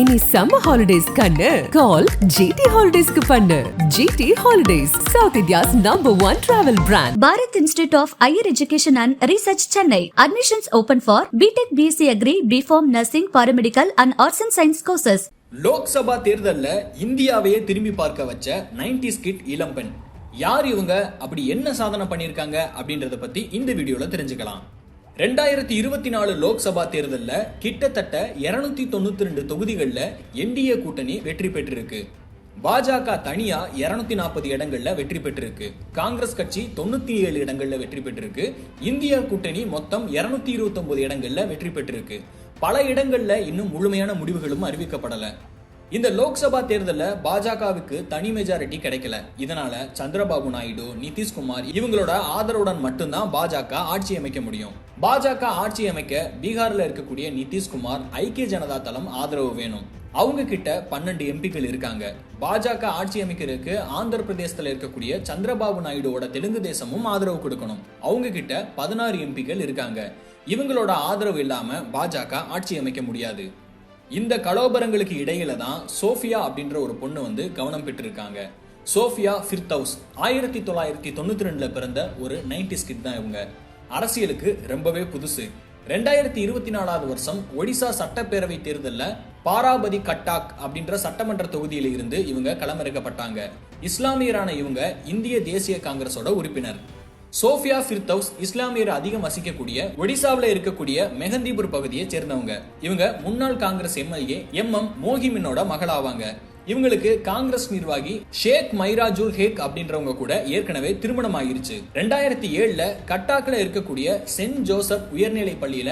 இனி summer holidays கண்ணு. கால் GT ஹாலிடேஸ்க்கு பண்ணு. GT holidays South India's number one travel brand Bharat Institute of Higher Education and Research Chennai. Admissions open for BTech BSc Agri, BPharm Nursing, Paramedical and Arts and Science courses. Lok Sabha தேர்தல்ல இந்தியாவையே திரும்பி பார்க்க வச்ச 90s kit இளம்பெண். யார் இவங்க? அப்படி என்ன சாதனை பண்ணியிருக்காங்க? அப்படின்றத பத்தி இந்த வீடியோல தெரிஞ்சுக்கலாம். ரெண்டாயிரத்தி இருபத்தி நாலு லோக்சபா தேர்தலில் கிட்டத்தட்ட 292 தொண்ணூத்தி ரெண்டு தொகுதிகளில் என்டிஏ கூட்டணி வெற்றி பெற்றிருக்கு. பாஜக தனியா 240 நாற்பது இடங்கள்ல வெற்றி பெற்றிருக்கு. காங்கிரஸ் கட்சி தொண்ணூத்தி ஏழு இடங்கள்ல வெற்றி பெற்றிருக்கு. இந்தியா கூட்டணி மொத்தம் 229 இருபத்தி இடங்கள்ல வெற்றி பெற்றிருக்கு. பல இடங்கள்ல இன்னும் முழுமையான முடிவுகளும் அறிவிக்கப்படல. இந்த லோக்சபா தேர்தலில் பாஜகவுக்கு தனி மெஜாரிட்டி கிடைக்கல. இதனால சந்திரபாபு நாயுடு நிதிஷ்குமார் இவங்களோட ஆதரவுடன் மட்டும்தான் பாஜக ஆட்சி அமைக்க முடியும். பாஜக ஆட்சி அமைக்க பீகார்ல இருக்கக்கூடிய நிதிஷ்குமார் ஐக்கிய ஜனதா தளம் ஆதரவு வேணும். அவங்க கிட்ட பன்னெண்டு எம்பிக்கள் இருக்காங்க. பாஜக ஆட்சி அமைக்கிறதுக்கு ஆந்திர பிரதேசத்துல இருக்கக்கூடிய சந்திரபாபு நாயுடுவோட தெலுங்கு தேசமும் ஆதரவு கொடுக்கணும். அவங்க கிட்ட பதினாறு எம்பிக்கள் இருக்காங்க. இவங்களோட ஆதரவு இல்லாம பாஜக ஆட்சி அமைக்க முடியாது. இந்த கலோபரங்களுக்கு இடையில தான் சோஃபியா அப்படின்ற ஒரு பொண்ணு வந்து கவனம் பெற்றிருக்காங்க. சோஃபியா ஃபிர்தௌஸ். ஆயிரத்தி தொள்ளாயிரத்தி தொண்ணூத்தி ரெண்டுல பிறந்த ஒரு நைன்டி ஸ்கிட் தான் இவங்க. அரசியலுக்கு ரொம்பவே புதுசு. ரெண்டாயிரத்தி இருபத்தி நாலாவது வருஷம் ஒடிசா சட்டப்பேரவை தேர்தலில் பாராபதி கட்டாக் அப்படின்ற சட்டமன்ற தொகுதியில் இருந்து இவங்க களமிறக்கப்பட்டாங்க. இஸ்லாமியரான இவங்க இந்திய தேசிய காங்கிரஸோட உறுப்பினர். சோஃபியா ஃபிர்தௌஸ் இஸ்லாமியர் அதிகம் வசிக்கக்கூடிய ஒடிசாவில் இருக்கக்கூடிய மெஹந்திபுர் பகுதியை சேர்ந்தவங்க. இவங்க முன்னாள் காங்கிரஸ் எம்எல்ஏ எம் எம் மோகிமினோட மகளாவாங்க. இவங்களுக்கு காங்கிரஸ் நிர்வாகி ஷேக் மைராஜுல் ஹேக் அப்படின்றவங்க கூட ஏற்கனவே திருமணம் ஆயிருச்சு ரெண்டாயிரத்தி ஏழுல கட்டாக்கில் இருக்கக்கூடிய சென்ட் ஜோசப் உயர்நிலை பள்ளியில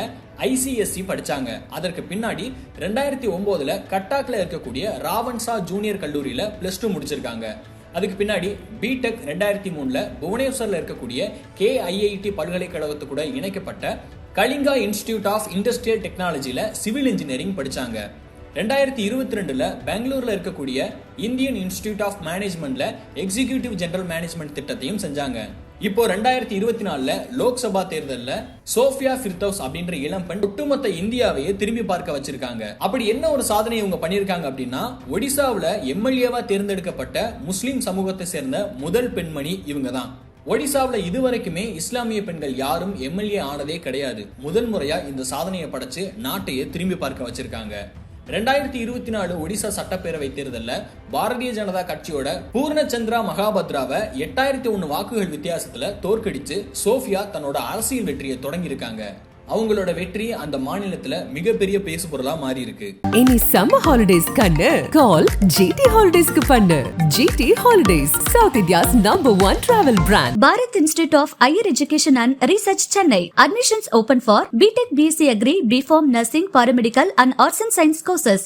ஐசிஎஸ்சி படிச்சாங்க. அதற்கு பின்னாடி ரெண்டாயிரத்தி ஒன்பதுல கட்டாக்கில் இருக்கக்கூடிய ராவன்சா ஜூனியர் கல்லூரியில பிளஸ் டூ முடிச்சிருக்காங்க. அதுக்கு பின்னாடி பிடெக் ரெண்டாயிரத்தி மூணில் புவனேஸ்வரில் இருக்கக்கூடிய கேஐஐடி பல்கலைக்கழகத்து கூட இணைக்கப்பட்ட கலிங்கா இன்ஸ்டிடியூட் ஆஃப் இண்டஸ்ட்ரியல் டெக்னாலஜியில் சிவில் இன்ஜினியரிங் படிச்சாங்க. ரெண்டாயிரத்தி இருபத்தி ரெண்டில் பெங்களூரில் இருக்கக்கூடிய இந்தியன் இன்ஸ்டிடியூட் ஆஃப் மேனேஜ்மெண்ட்டில் எக்ஸிகியூட்டிவ் ஜெனரல் மேனேஜ்மெண்ட் திட்டத்தையும் செஞ்சாங்க. இப்போ ரெண்டாயிரத்தி இருபத்தி நாலுல லோக்சபா தேர்தலில் சோஃபியா ஃபிர்தௌஸ் அப்படின்ற இளம் பெண் ஒட்டுமொத்த இந்தியாவையே திரும்பி பார்க்க வச்சிருக்காங்க. அப்படி என்ன ஒரு சாதனை இவங்க பண்ணியிருக்காங்க அப்படின்னா ஒடிசாவில் எம்எல்ஏவா தேர்ந்தெடுக்கப்பட்ட முஸ்லீம் சமூகத்தை சேர்ந்த முதல் பெண்மணி இவங்க தான் ஒடிசாவில் இதுவரைக்குமே இஸ்லாமிய பெண்கள் யாரும் எம்எல்ஏ ஆனதே கிடையாது. முதல் முறையா இந்த சாதனையை படைச்சு நாட்டையே திரும்பி பார்க்க வச்சிருக்காங்க. ரெண்டாயிரத்தி இருபத்தி நாலு ஒடிசா சட்டப்பேரவை தேர்தலில் பாரதிய ஜனதா கட்சியோட பூர்ணச்சந்திரா மகாபத்ராவை எட்டாயிரத்தி ஒன்று வாக்குகள் வித்தியாசத்தில் தோற்கடிச்சு சோஃபியா தன்னோட அரசியல் வெற்றியை தொடங்கியிருக்காங்க. அவங்களோட வெற்றி அந்த மாநிலத்துல மிகப்பெரிய பேசுபொருளா மாறி இருக்கு இனி சம்மர் ஹாலிடேஸ் கண்ணு கால் ஜிடி ஹாலிடேஸ்க்கு பண்ணு GT holidays South India's number one travel brand Bharat Institute of Higher Education and Research Chennai. Admissions open for BTech BSc Agri, BPharm Nursing, Paramedical and Arts and Science courses.